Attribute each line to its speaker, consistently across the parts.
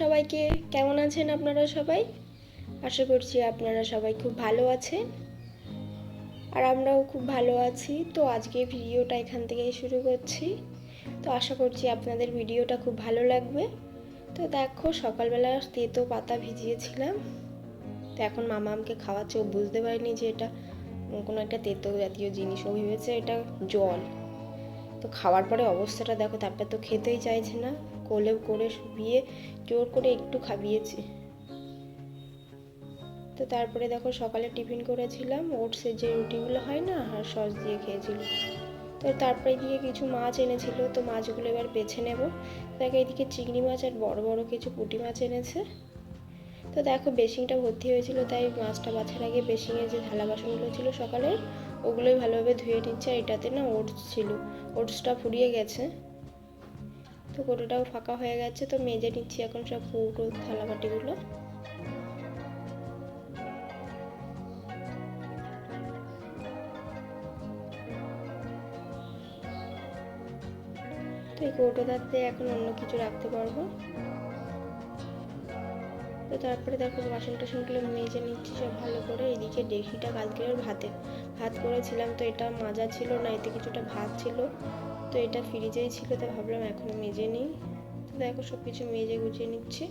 Speaker 1: সবাইকে। কেমন আছেন আপনারা সবাই? আশা করছি আপনারা সবাই খুব ভালো আছেন। আর আমরাও খুব ভালো আছি। তো আজকে ভিডিওটা এখান থেকেই শুরু করছি। তো আশা করছি আপনাদের ভিডিওটা খুব ভালো লাগবে। তো দেখো, সকালবেলা তেতো পাতা ভিজিয়েছিলাম। তো এখন মামা আমাকে খাওয়াচ্ছে। ও বুঝতে পারিনি যে এটা কোনো একটা তেতো জাতীয় জিনিস। ও ভেবেছে এটা জল। তো খাওয়ার পরে অবস্থাটা দেখো, তারপরে তো খেতেই চাইছে না। কোলে করে শুবিয়ে জোর করে একটু খাবিয়েছি। তো তারপরে দেখো সকালে টিফিন করেছিলাম ওটসের যে রুটিগুলো হয় না, আর সস দিয়ে খেয়েছিল। তো তারপরে দিয়ে কিছু মাছ এনেছিল, তো মাছগুলো এবার বেছে নেব। দেখো এদিকে চিংড়ি মাছ আর বড় বড় কিছু পুঁটি মাছ এনেছে। তো দেখো বেসিংটা ভর্তি হয়েছিল, তাই মাছটা বাছার আগে বেসিংয়ে যে থালা বাসনগুলো ছিল সকালে, ওগুলোই ভালোভাবে ধুয়ে নিচ্ছে, আর এটাতে না ওটস ছিল। ওটসটা ফুরিয়ে গেছে। তো কোটোটাও ফাঁকা হয়ে গেছে, তো মেজে নিচ্ছি এখন সব পুরো থালা বাটিগুলো তো এই কৌটোটাতে এখন অন্য কিছু রাখতে পারব। তো তারপরে দেখো বাসন টাসনগুলো মেজে নিচ্ছি সব ভালো করে। এদিকে ডেকিটা কালকে ভাতে, ভাত করেছিলাম, তো এটা মাজা ছিল না, এতে কিছুটা ভাত ছিল। তো এটা ফ্রিজেই ছিল তো ভাবলাম এখন মেজে নিই। তো দেখো সব কিছু মেজে গুছিয়ে নিচ্ছি।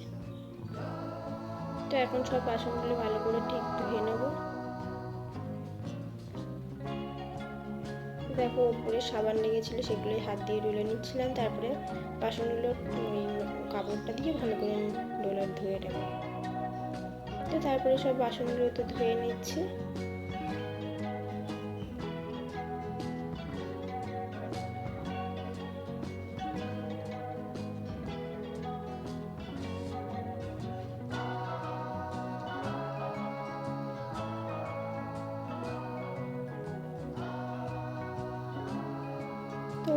Speaker 1: তো এখন সব বাসনগুলো ভালো করে ঠিক ধুয়ে নেব। দেখো ওপরে সাবান লেগেছিলো, সেগুলোই হাত দিয়ে ডলে নিচ্ছিলাম। তারপরে বাসনগুলো কাপড়টা দিয়ে ভালো করে ডোলার ধুয়ে নেব। তো তারপরে সব বাসনগুলো তো ধুয়ে নিচ্ছি।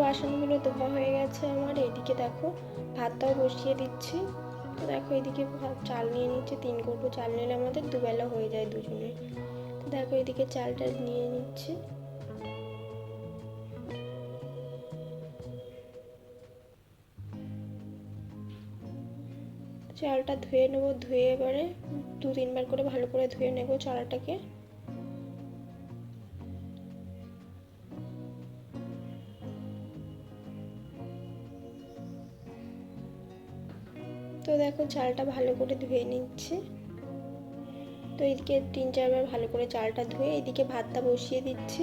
Speaker 1: বাসনগুলো ধোয়া হয়ে গেছে আমার, এদিকে দেখো ভাতটাও বসিয়ে দিচ্ছি। তো দেখো এদিকে চাল নিয়ে নিচ্ছে, তিন কৌটো চাল নিলে আমাদের দুবেলা হয়ে যায় দুজনে। তো দেখো এদিকে চালটা নিয়ে নিচ্ছি। চালটা ধুয়ে নেব, ধুয়ে এবারে দু তিনবার করে ভালো করে ধুয়ে নেব চালটাকে। তো দেখো চালটা ভালো করে ধুয়ে নিচ্ছি। তো এদিকে তিন চারবার ভালো করে চালটা ধুয়ে এদিকে ভাতটা বসিয়ে দিচ্ছি।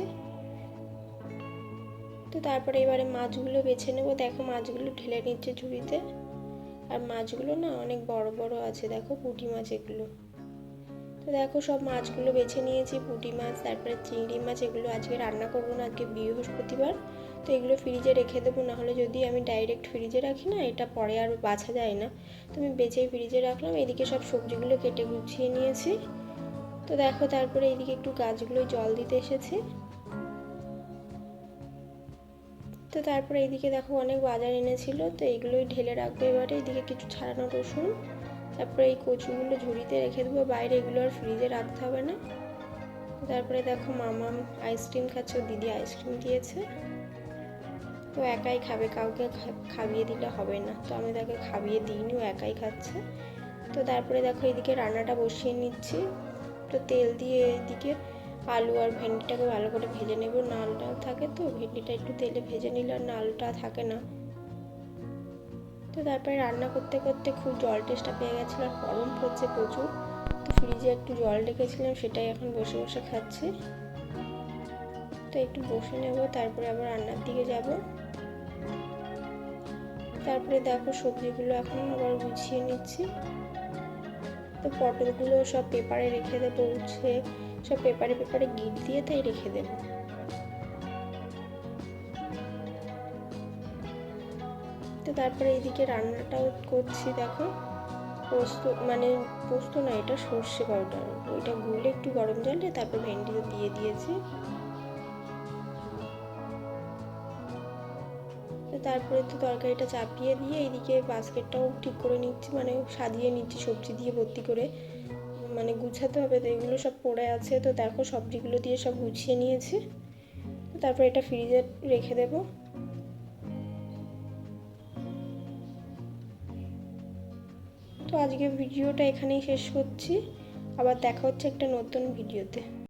Speaker 1: তো তারপরে এবারে মাছগুলো বেছে নেব। দেখো মাছগুলো ঢেলে নিচ্ছে ঝুড়িতে। আর মাছগুলো না অনেক বড় বড় আছে, দেখো পুঁটি মাছ এগুলো। তো দেখো সব মাছগুলো বেছে নিয়েছি, পুঁটি মাছ, তারপরে চিংড়ি মাছ, এগুলো আজকে রান্না করব না, আজকে বৃহস্পতিবার। তো এগুলো ফ্রিজে রেখে দেবো, নাহলে যদি আমি ডাইরেক্ট ফ্রিজে রাখি না, এটা পরে আর বাছা যায় না। তো আমি বেছেই ফ্রিজে রাখলাম, এদিকে সব সবজিগুলো কেটে গুছিয়ে নিয়েছি। তো দেখো তারপরে এইদিকে একটু গাছগুলো জল দিতে এসেছি। তো তারপরে এইদিকে দেখো অনেক বাজার এনেছিল, তো এইগুলোই ঢেলে রাখব এবারে, এদিকে কিছু ছাড়ানো রসুন, তারপরে এই কচুগুলো ঝুড়িতে রেখে দেবো, বাইরে এগুলো আর ফ্রিজে রাখতে হবে না। তারপরে দেখো মামা আইসক্রিম খাচ্ছে দিদি আইসক্রিম দিয়েছে। তো একাই খাবে, কাউকে খাবিয়ে দিলে হবে না। তো আমি তাকে খাবিয়ে দিইনি, ও একাই খাচ্ছে। তো তারপরে দেখো এদিকে রান্নাটা বসিয়ে নিচ্ছি। তো তেল দিয়ে এদিকে আলু আর ভেন্ডিটাকে ভালো করে ভেজে নেব। নালটাও থাকে তো, ভেন্ডিটা একটু তেলে ভেজে নিলে আর নালটা থাকে না। তো তারপরে রান্না করতে করতে খুব জল টেস্টটা পেয়ে গেছিল আর গরম পড়ছে প্রচুর। তো ফ্রিজে একটু জল রেখেছিলাম, সেটাই এখন বসে বসে খাচ্ছি। তো একটু বসে নেব, তারপরে আবার রান্নার দিকে যাব। তারপরে দেখো সবজিগুলো এখন আবার গুছিয়ে নিচ্ছি। তো পটলগুলো সব পেপারে রেখে দেবো উচ্ছে, সব পেপারে পেপারে গিট দিয়ে তাই রেখে দেবো। তো তারপরে এইদিকে রান্নাটাও করছি দেখো। পোস্ত মানে পোস্ত না, এটা সর্ষে পাউডার। ওইটা গুলে একটু গরম জলে তারপর ভেন্ডিতে দিয়ে দিয়েছি। তারপরে তো তরকারিটা চাপিয়ে দিয়ে এইদিকে বাস্কেটটাও ঠিক করে নিচ্ছি মানে সাজিয়ে নিচ্ছি সবজি দিয়ে ভর্তি করে। মানে গুছাতে হবে তো, এগুলো সব পড়ে আছে তো, দেখো সবজিগুলো দিয়ে সব গুছিয়ে নিয়েছি। তারপর এটা ফ্রিজে রেখে দেবো। তো আজকে ভিডিওটা এখানেই শেষ করছি। আবার দেখা হচ্ছে একটা নতুন ভিডিওতে।